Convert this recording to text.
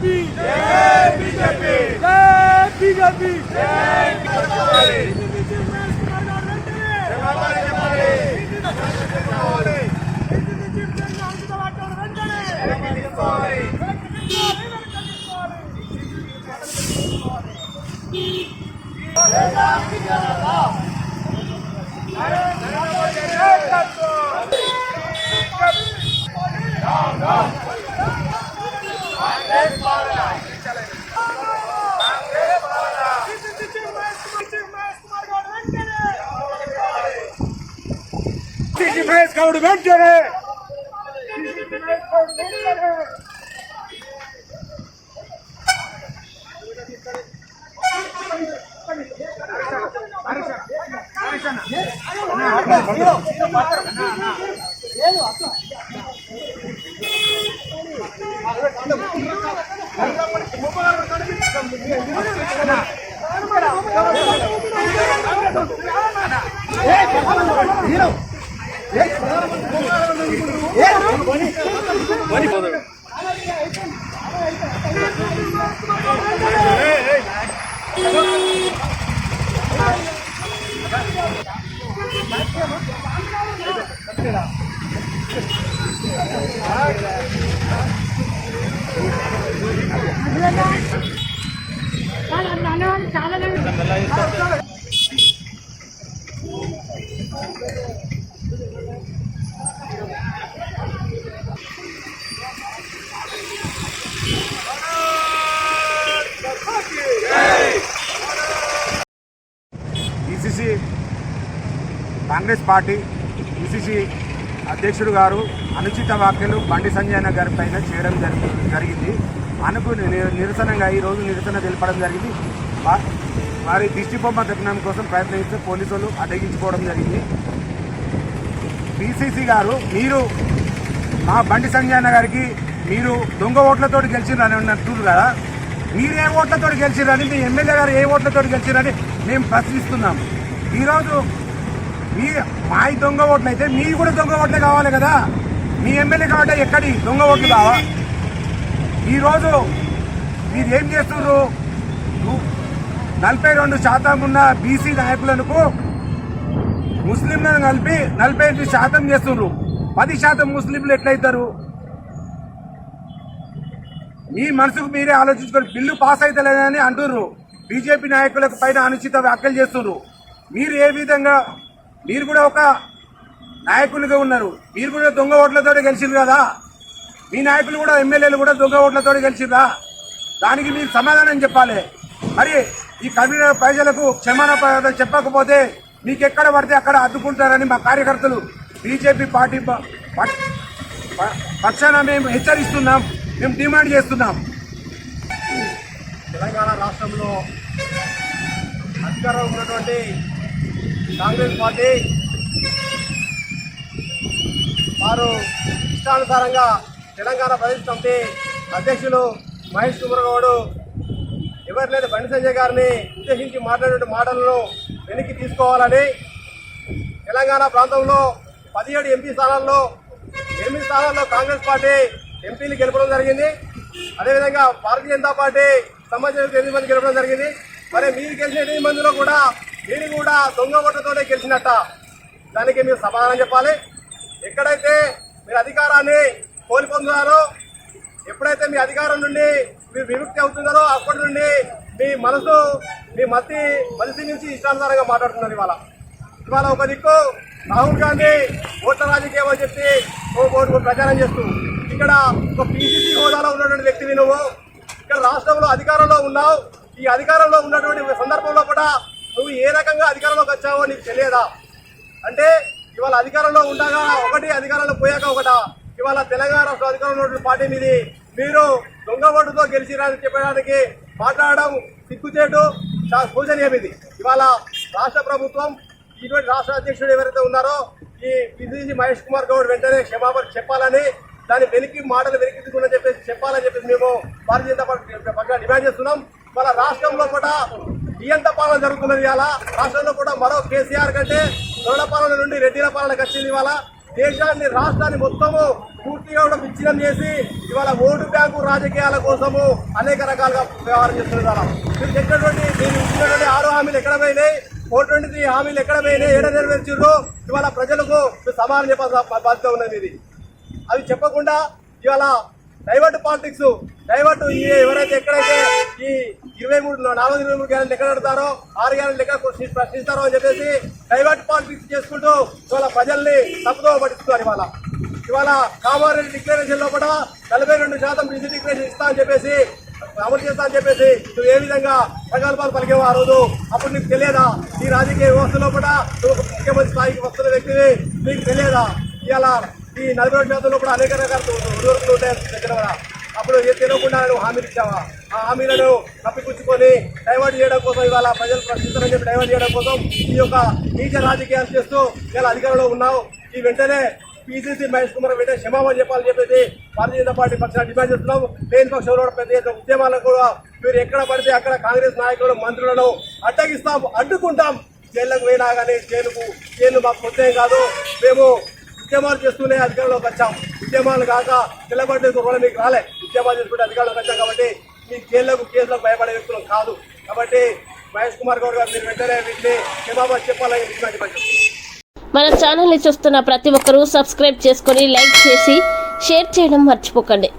BJP জয় BJP জয় BJP জয় Come, come. మహేష్ గౌడ్ వెంటనే హరిసన హరిసన హరిసన వెంటనే చాలా ఈసీసీ కాంగ్రెస్ పార్టీ ఈసీసీ అధ్యక్షుడు గారు అనుచిత వ్యాఖ్యలు బండి సంజయ్ గారి పైన చేయడం జరిగింది. అనుకు నిరసనగా ఈరోజు నిరసన తెలపడం జరిగింది. వారి దిష్టి బొమ్మ తగ్గడం కోసం ప్రయత్నిస్తే పోలీసులు అడ్డగించుకోవడం జరిగింది. పిసిసి గారు మీరు మా బండి సంజయ్ గారికి మీరు దొంగ ఓట్లతో గెలిచిరని అంటున్నారు కదా. మీరు ఏ ఓట్లతో గెలిచిరని మీ ఎమ్మెల్యే గారు ఏ ఓట్లతో గెలిచిరని మేము ప్రశ్నిస్తున్నాం ఈరోజు మీ మా దొంగ ఓట్లు అయితే మీ కూడా దొంగ ఓట్లే కావాలి కదా. మీ ఎమ్మెల్యే కాబట్టి ఎక్కడి దొంగ ఓట్లు కావా? ఈరోజు మీరు ఏం చేస్తున్నారు ను- నలభై రెండు శాతం ఉన్న బీసీ నాయకులకు ముస్లింలను కలిపి నలభై ఎనిమిది శాతం చేస్తున్నారు పది శాతం ముస్లింలు ఎట్లయితారు? మీ మనసుకు మీరే ఆలోచించుకొని బిల్లు పాస్ అవుతలేదని అంటున్నారు బీజేపీ నాయకులకు పైన అనుచిత వ్యాఖ్యలు చేస్తున్నారు మీరు ఏ విధంగా మీరు కూడా ఒక నాయకులుగా ఉన్నారు. మీరు కూడా దొంగ ఓట్లతో గెలిచిండ్రు కదా. మీ నాయకులు కూడా ఎమ్మెల్యేలు కూడా దొంగ ఓట్లతో గెలిచిండ్రా? దానికి మీరు సమాధానం చెప్పాలి. మరి ఈ కరీంనగర్ ప్రజలకు క్షమాన చెప్పకపోతే మీకు ఎక్కడ పడితే అక్కడ అడ్డుకుంటారని మా కార్యకర్తలు బీజేపీ పార్టీ ప- పక్షాన మేము హెచ్చరిస్తున్నాం మేము డిమాండ్ చేస్తున్నాం. తెలంగాణ రాష్ట్రంలో అధికారంలో ఉన్నటువంటి కాంగ్రెస్ పార్టీ వారు ఇష్టానుసారంగా తెలంగాణ ప్రదేశ్ కమిటీ అధ్యక్షులు మహేష్ కుమార్ గౌడ్ ఎవరు లేదు బండి సంజయ్ గారిని ఉద్దేశించి మాట్లాడే మాటలను వెనక్కి తీసుకోవాలని. తెలంగాణ ప్రాంతంలో పదిహేడు ఎంపీ స్థానాల్లో ఎనిమిది స్థానాల్లో కాంగ్రెస్ పార్టీ ఎంపీలు గెలపడం జరిగింది. అదేవిధంగా భారతీయ జనతా పార్టీ సంబంధించిన ఎనిమిది మంది గెలపడం జరిగింది. మరి మీరు గెలిచిన ఎనిమిది మందిలో కూడా మీరు కూడా దొంగ ఓట్లతోనే గెలిచినట్ట. దానికి మీరు సమాధానం చెప్పాలి. ఎక్కడైతే మీరు అధికారాన్ని కోల్పొందుతారో ఎప్పుడైతే మీ అధికారం నుండి మీరు విముక్తి అవుతున్నారో అప్పటి నుండి మీ మనసు మీ మతి మనిషి నుంచి ఇష్టానుసారంగా మాట్లాడుతున్నారు ఇవాళ. ఇవాళ ఒక దిక్కు రాహుల్ గాంధీ ఓట్ల రాజకీయం అని చెప్పి ఓ ఓటు ప్రచారం చేస్తూ ఇక్కడ ఒక పీసీసీ హోదాలో ఉన్నటువంటి వ్యక్తివి నువ్వు ఇక్కడ రాష్ట్రంలో అధికారంలో ఉన్నావు ఈ అధికారంలో ఉన్నటువంటి సందర్భంలో కూడా నువ్వు ఏ రకంగా అధికారంలోకి వచ్చావో నీకు తెలియదా? అంటే ఇవాళ అధికారంలో ఉండగా ఒకటి అధికారంలో పోయాక ఒకట? ఇవాళ తెలంగాణ రాష్ట్ర అధికారంలో ఉన్నటువంటి పార్టీ మీది మీరు దొంగ ఓటుతో గెలిచిరని చెప్పడానికి మాట్లాడడం సిగ్గుచేటు. పూజనీయమిది ఇవాళ రాష్ట్ర ప్రభుత్వం ఇటువంటి రాష్ట్ర అధ్యక్షుడు ఎవరైతే ఉన్నారో ఈ పిసిసి మహేష్ కుమార్ గౌడ్ వెంటనే క్షమాపణ చెప్పాలని దాని వెలికి మాటలు వెనక్కి తీసుకుని చెప్పేసి చెప్పాలని చెప్పేసి మేము భారతీయ జనతా పార్టీ డిమాండ్ చేస్తున్నాం. మన రాష్ట్రంలో కూడా నియంత పాలన జరుగుతున్నది ఇవాళ. రాష్ట్రంలో కూడా మరో కేసీఆర్ కంటే దొరల పాలన నుండి రెడ్డిల పాలనకు వచ్చింది ఇవాళ. దేశాన్ని రాష్ట్రాన్ని మొత్తము పూర్తిగా కూడా విచ్ఛిన్నం చేసి ఇవాళ ఓటు బ్యాంకు రాజకీయాల కోసము అనేక రకాలుగా వ్యవహారం చేస్తున్నారు. మీరు చెప్పినటువంటి మీరు ఇచ్చినటువంటి ఆరు హామీలు ఎక్కడ పోయినాయి? ఫోర్ ట్వంటీ త్రీ హామీలు ఎక్కడ పోయినాయి? ఏడ నెరవేర్చిర్రు? ఇవాళ ప్రజలకు మీరు సమాధానం చెప్పాల్సిన బాధ్యత ఉన్నది ఇది. అవి చెప్పకుండా ఇవాళ డైవర్ట్ పాలిటిక్స్ డైవర్ట్ ఎవరైతే ఎక్కడైతే ఈ ఇరవై మూడు నాలుగు ఇరవై మూడు గ్యారెంటీ ఎక్కడ పెడతారో ఆరు గ్యారెంటీ ఎక్కడ ప్రశ్నిస్తారో అని చెప్పేసి డైవర్ట్ పాలిటిక్స్ చేసుకుంటూ ఇవాళ ప్రజల్ని తప్పుదో పట్టిస్తున్నారు ఇవాళ. ఇవాళ కామారెడ్డి డిక్లరేషన్లో కూడా నలభై రెండు శాతం బిజీ డిక్లరేషన్ ఇస్తా అని చెప్పేసి అమలు చేస్తా అని చెప్పేసి నువ్వు ఏ విధంగా ప్రగల్భాలు పలికేవో ఆ రోజు అప్పుడు నీకు తెలియదా? ఈ రాజకీయ వ్యవస్థ లోపల నువ్వు ముఖ్యమంత్రి స్థాయికి వస్తున్న వ్యక్తివి నీకు తెలియదా? ఇలా ఈ నలభై రెండు శాతంలో కూడా అనేక రకాల ఉద్యోగులు ఉంటాయి దగ్గర కూడా. అప్పుడు ఏ తినకుండా నువ్వు హామీలు ఇచ్చావా? ఆ హామీలను తప్పిపుచ్చుకొని డైవర్ట్ చేయడం కోసం ఇవాళ ప్రజలు ప్రశ్నిస్తారని చెప్పి డైవర్ట్ చేయడం కోసం ఈ యొక్క నీచ రాజకీయాలు చేస్తూ ఇలా అధికారంలో ఉన్నావు. ఈ వెంటనే పీసీసీ మహేష్ కుమార్ వెంటనే క్షమాపణ చెప్పాలని చెప్పేసి భారతీయ జనతా పార్టీ పక్షాన్ని డిమాండ్ చేస్తున్నాం. లేని పక్షంలో ప్రతి పెద్ద ఎత్తున ఉద్యమాలకు కూడా మీరు ఎక్కడ పడితే అక్కడ కాంగ్రెస్ నాయకులను మంత్రులను అడ్డగిస్తాం అడ్డుకుంటాం. జైళ్ళకు పోయినా కానీ జైలుకు జైలు మాకు కొత్త కాదు. మేము ఉద్యమాలు చేస్తూనే అధికారంలోకి వచ్చాం. ఉద్యమాలు కాక నిలబడే కూడా మీకు రాలే. ఉద్యమాలు చేసుకుంటే అధికారంలోకి వచ్చాం కాబట్టి మీ జైళ్ళకు కేసులకు భయపడే వ్యక్తులు కాదు. కాబట్టి మహేష్ కుమార్ గౌడ్ గారు మీరు వెంటనే వీటిని క్షమాపణ చెప్పాలని మన ఛానల్ని చూస్తున్న ప్రతి ఒక్కరూ సబ్స్క్రైబ్ చేసుకొని లైక్ చేసి షేర్ చేయడం మర్చిపోకండి.